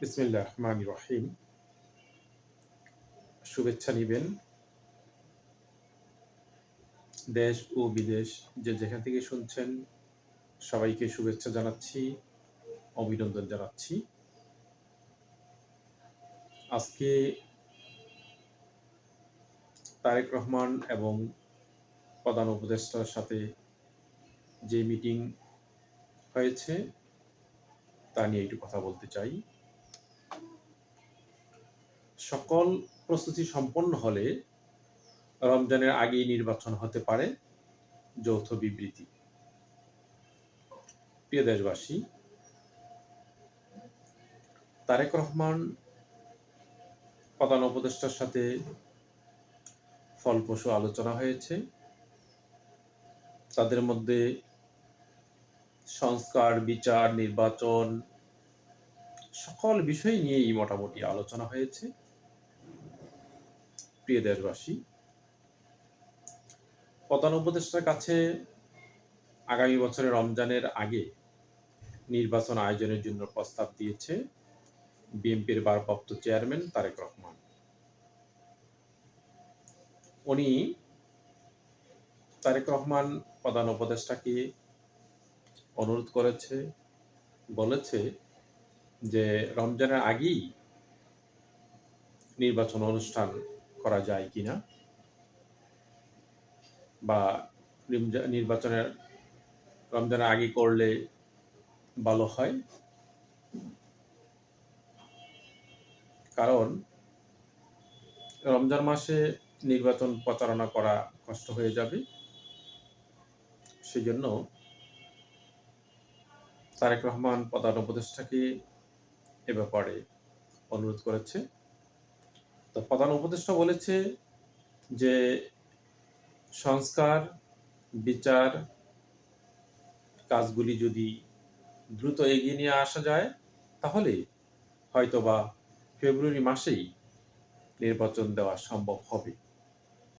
রহমান রহিম। শুভেচ্ছা নিবেন। দেশ ও বিদেশ যে যেখান থেকে শুনছেন, সবাইকে শুভেচ্ছা জানাচ্ছি, অভিনন্দন জানাচ্ছি। আজকে তারেক রহমান এবং প্রধান উপদেষ্টার সাথে যে মিটিং হয়েছে, তা নিয়ে একটু কথা বলতে চাই। সকল প্রস্তুতি সম্পন্ন হলে রমজানের আগেই নির্বাচন হতে পারে যৌথ বিবৃতি। প্রিয় দেশবাসী, তারেক রহমান প্রধান উপদেষ্টার সাথে ফলপ্রসূ আলোচনা হয়েছে। তাদের মধ্যে সংস্কার, বিচার, নির্বাচন সকল বিষয় নিয়েই মোটামুটি আলোচনা হয়েছে। প্রিয় দেশবাসী প্রধান উপদেষ্টার কাছে আগামী বছরের রমজানের আগে নির্বাচন আয়োজনের জন্য প্রস্তাব দিয়েছে বিএনপির ভারপ্রাপ্ত চেয়ারম্যান তারেক রহমান। উনি তারেক রহমান প্রধান উপদেষ্টাকে অনুরোধ করেছে, বলেছে যে রমজানের আগেই নির্বাচন অনুষ্ঠান করা যায় কিনা বা নির্বাচনের রমজানের আগে করলে ভালো হয়? কারণ রমজান মাসে নির্বাচন প্রচারণা করা কষ্ট হয়ে যাবে। সেজন্য তারেক রহমান প্রধান উপদেষ্টাকে এ ব্যাপারে অনুরোধ করেছে। তো প্রধান উপদেষ্টা বলেছে যে সংস্কার, বিচার কাজগুলি যদি দ্রুত এগিয়ে নিয়ে আসা যায়, তাহলে হয়তোবা ফেব্রুয়ারি মাসেই নির্বাচন দেওয়া সম্ভব হবে।